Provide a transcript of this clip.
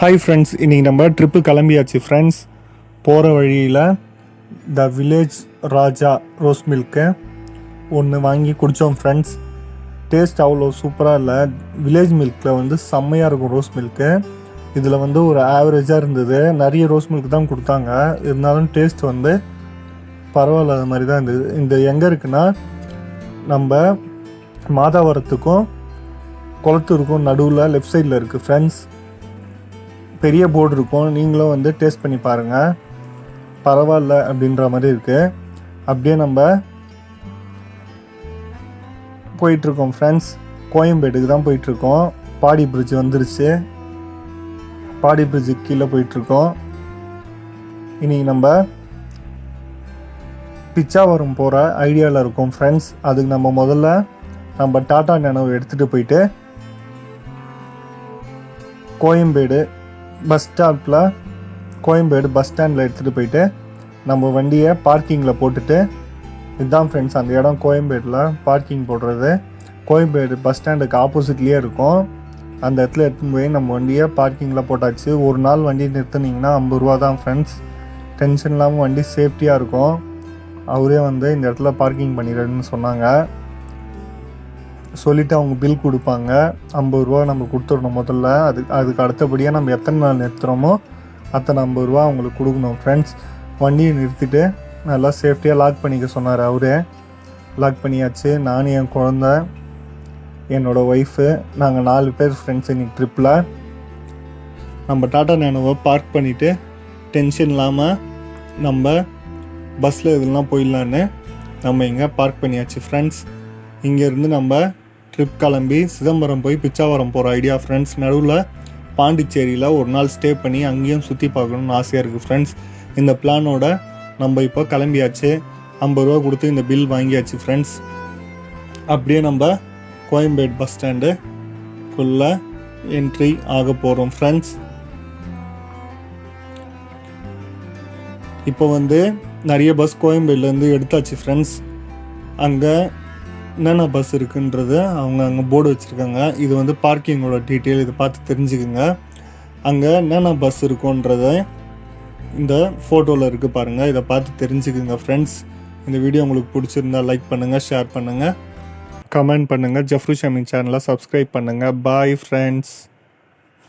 Hi friends இன்றைக்கி நம்ம trip கிளம்பியாச்சு ஃப்ரெண்ட்ஸ் போகிற வழியில் the village Raja rose milk ஒன்று வாங்கி குடித்தோம் ஃப்ரெண்ட்ஸ் டேஸ்ட் அவ்வளோ சூப்பராக இல்லை. வில்லேஜ் மில்கில் வந்து செம்மையாக இருக்கும் ரோஸ் மில்க்கு இதில் வந்து ஒரு ஆவரேஜாக இருந்தது. நிறைய ரோஸ் மில்க் தான் கொடுத்தாங்க. இருந்தாலும் டேஸ்ட் வந்து பரவாயில்ல அது மாதிரி தான் இருந்தது. இந்த எங்கே இருக்குன்னா நம்ம மாதாவரத்துக்கும் குளத்துக்கும் நடுவில் லெஃப்ட் சைடில் இருக்குது ஃப்ரெண்ட்ஸ் பெரிய போர்டு இருக்கும். நீங்களும் வந்து டேஸ்ட் பண்ணி பாருங்கள் பரவாயில்ல அப்படின்ற மாதிரி இருக்குது அப்படியே நம்ம போயிட்டுருக்கோம் ஃப்ரெண்ட்ஸ் கோயம்பேட்டுக்கு தான் போயிட்டுருக்கோம். பாடி பிரிட்ஜ் வந்துருச்சு. பாடி பிரிட்ஜுக்கு கீழே போயிட்டுருக்கோம். இன்றைக்கி நம்ம பிச்சாவரம் போகிற ஐடியாவில் இருக்கோம் ஃப்ரெண்ட்ஸ் அதுக்கு நம்ம முதல்ல நம்ம டாட்டா நினைவு எடுத்துகிட்டு போயிட்டு கோயம்பேடு பஸ் ஸ்டாப்பில் கோயம்பேடு பஸ் ஸ்டாண்டில் எடுத்துகிட்டு போயிட்டு நம்ம வண்டியை பார்க்கிங்கில் போட்டுட்டு இதுதான் ஃப்ரெண்ட்ஸ் அந்த இடம் கோயம்பேடில் பார்க்கிங் போடுறது. கோயம்பேடு பஸ் ஸ்டாண்டுக்கு ஆப்போசிட்லேயே இருக்கும். அந்த இடத்துல எடுத்துன்னு போய் நம்ம வண்டியை பார்க்கிங்கில் போட்டாச்சு. ஒரு நாள் வண்டி நிறுத்துனீங்கன்னா ஐம்பது ரூபா தான் ஃப்ரெண்ட்ஸ் டென்ஷன் இல்லாமல் வண்டி சேஃப்டியாக இருக்கும். அவரே வந்து இந்த இடத்துல பார்க்கிங் பண்ணிடுறேன்னு சொன்னாங்க. சொல்லிவிட்டு அவங்க பில் கொடுப்பாங்க. ஐம்பது ரூபா நம்ம கொடுத்துடணும் முதல்ல. அது அதுக்கு அடுத்தபடியாக நம்ம எத்தனை நாள் நிறுத்துகிறோமோ அத்தனை ஐம்பது ரூபா அவங்களுக்கு கொடுக்கணும். ஃப்ரெண்ட்ஸ் வண்டியை நிறுத்திட்டு நல்லா சேஃப்டியாக லாக் பண்ணிக்க சொன்னார் அவரே. லாக் பண்ணியாச்சு. நானும் என் குழந்த என்னோடய ஒய்ஃபு நாங்கள் நாலு பேர் ஃப்ரெண்ட்ஸ் இன்னைக்கு ட்ரிப்பில் நம்ம டாட்டா நேனோவை பார்க் பண்ணிவிட்டு டென்ஷன் இல்லாமல் நம்ம பஸ்ஸில் இதெல்லாம் போயிடலான்னு நம்ம இங்கே பார்க் பண்ணியாச்சு. ஃப்ரெண்ட்ஸ் இங்கேருந்து நம்ம ட்ரிப் கிளம்பி சிதம்பரம் போய் பிச்சாவரம் போகிற ஐடியா ஃப்ரெண்ட்ஸ் நடுவில் பாண்டிச்சேரியில் ஒரு நாள் ஸ்டே பண்ணி அங்கேயும் சுற்றி பார்க்கணும்னு ஆசையாக இருக்குது ஃப்ரெண்ட்ஸ் இந்த பிளானோட நம்ம இப்போ கிளம்பியாச்சு. ஐம்பது ரூபா கொடுத்து இந்த பில் வாங்கியாச்சு ஃப்ரெண்ட்ஸ் அப்படியே நம்ம கோயம்பேடு பஸ் ஸ்டாண்டு ஃபுல்லாக என்ட்ரி ஆக போகிறோம் ஃப்ரெண்ட்ஸ் இப்போ வந்து நிறைய பஸ் கோயம்பேடுலேருந்து எடுத்தாச்சு ஃப்ரெண்ட்ஸ் அங்கே என்னென்ன பஸ் இருக்குன்றது அவங்க அங்கே போர்டு வச்சுருக்காங்க. இது வந்து பார்க்கிங்கோட டீட்டெயில் இதை பார்த்து தெரிஞ்சுக்குங்க. அங்கே என்னென்ன பஸ் இருக்குன்றத இந்த ஃபோட்டோவில் இருக்குது பாருங்கள் இதை பார்த்து தெரிஞ்சுக்குங்க ஃப்ரெண்ட்ஸ் இந்த வீடியோ உங்களுக்கு பிடிச்சிருந்தா லைக் பண்ணுங்கள் ஷேர் பண்ணுங்கள் கமெண்ட் பண்ணுங்கள் ஜஃப்ரு ஷமின் சேனலை சப்ஸ்கிரைப் பண்ணுங்கள் பாய் ஃப்ரெண்ட்ஸ்